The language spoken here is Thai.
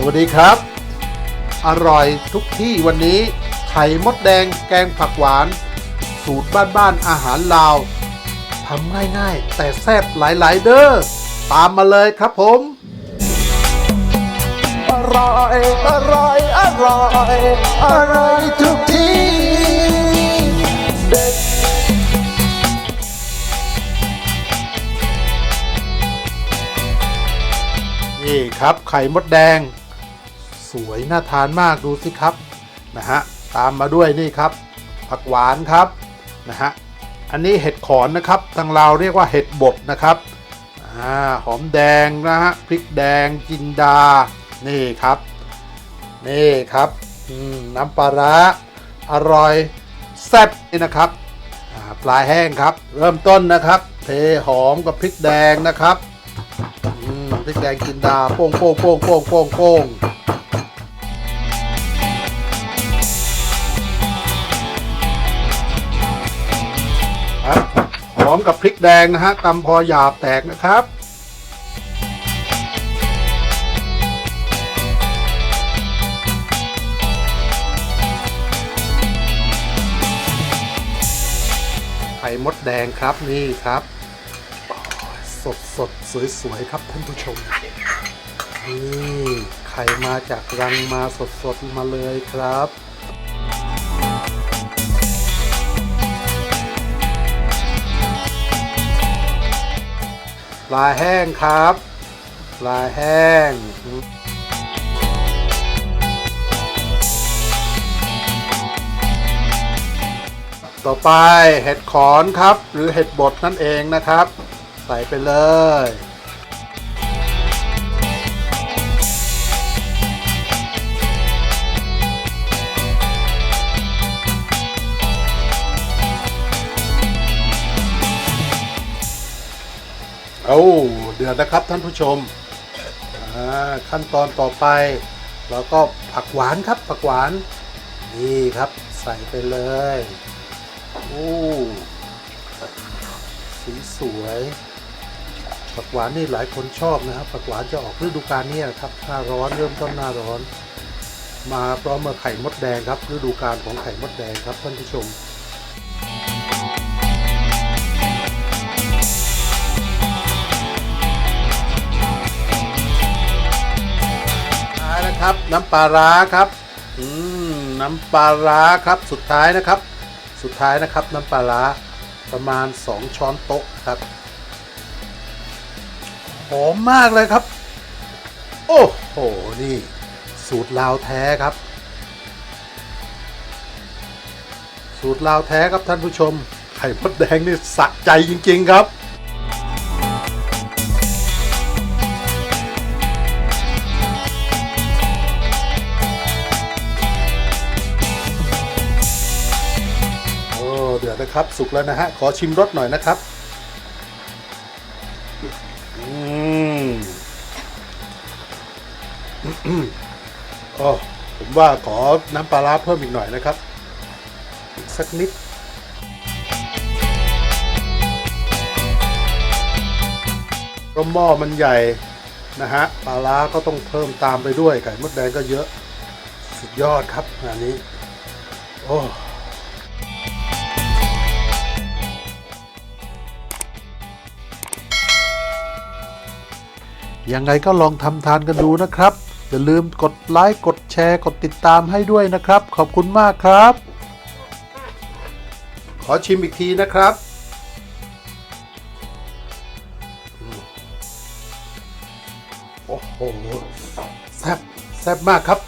สวัสดีครับ อร่อยทุกที่วันนี้ไข่มดแดงแกงผักหวาน สูตรบ้านๆอาหารลาวทำง่ายๆ แต่แซ่บหลายๆเด้อตามมาเลยครับผม อร่อย อร่อย อร่อย อร่อยทุกที่เด็ดนี่ครับไข่มดแดง สวยน่าทานมากดูสิครับนะฮะตามมาด้วยนี่ครับ ผักหวานครับนะฮะอันนี้เห็ดขอนนะครับทางเราเรียกว่าเห็ดบดนะครับอ่าหอมแดงนะฮะพริกแดงจินดานี่ครับนี่ครับน้ำปลาร้าอร่อยแซ่บนี่นะครับปลาแห้งครับ เริ่มต้นนะครับ เทหอมกับพริกแดงนะครับพริกแดงจินดาโป้งโป้งโป้งโป้งโป้งโป้ง หอมกับพริกแดงนะฮะตำพอหยาบแตกนะครับไข่มดแดงครับนี่ครับ สดสดสวยสวยๆครับท่านผู้ชมนี่ไข่มาจากรังมาสดสดๆมาเลยครับ ปลาแห้งครับ ปลาแห้ง ต่อไปเห็ดขอนครับ หรือเห็ดบดนั่นเองนะครับ ใส่ไปเลย เอาเดือดนะครับท่านผู้ชมขั้นตอนต่อไปเราก็ผักหวานครับผักหวานนี่ครับใส่ไปเลยโอ้สีสวยผักหวานนี่หลายคนชอบนะครับผักหวานจะออกฤดูกาลนี้ครับหน้าร้อนเริ่มต้นหน้าร้อน มาพร้อมกับไข่มดแดงครับฤดูกาลของไข่มดแดงครับท่านผู้ชม ครับ น้ำปลาร้าครับอืมน้ำปลาร้าครับสุดท้ายนะครับ สุดท้ายนะครับ น้ำปลาร้าประมาณ 2 ช้อนโต๊ะครับหอมมากเลยครับ โอ้โหนี่ สูตรลาวแท้ครับ สูตรลาวแท้ครับท่านผู้ชม ไข่มดแดงนี่สะใจจริง ๆ ครับ ดือดนะครับ สุกแล้วนะฮะ ขอชิมรสหน่อยนะครับ อืมอ๋อผมว่าขอน้ำปลาร้าเพิ่มอีกหน่อยนะครับ สักนิดเพราะหม้อมันใหญ่นะฮะ ปลาร้าก็ต้องเพิ่มตามไปด้วย ไก่มดแดงก็เยอะ สุดยอดครับงานนี้ โอ้ ยังไงก็ลองทำทานกันดูนะครับ อย่าลืมกดไลค์กดแชร์ กดติดตามให้ด้วยนะครับ ขอบคุณมากครับ ขอชิมอีกทีนะครับโอ้โหแซ่บแซ่บมากครับ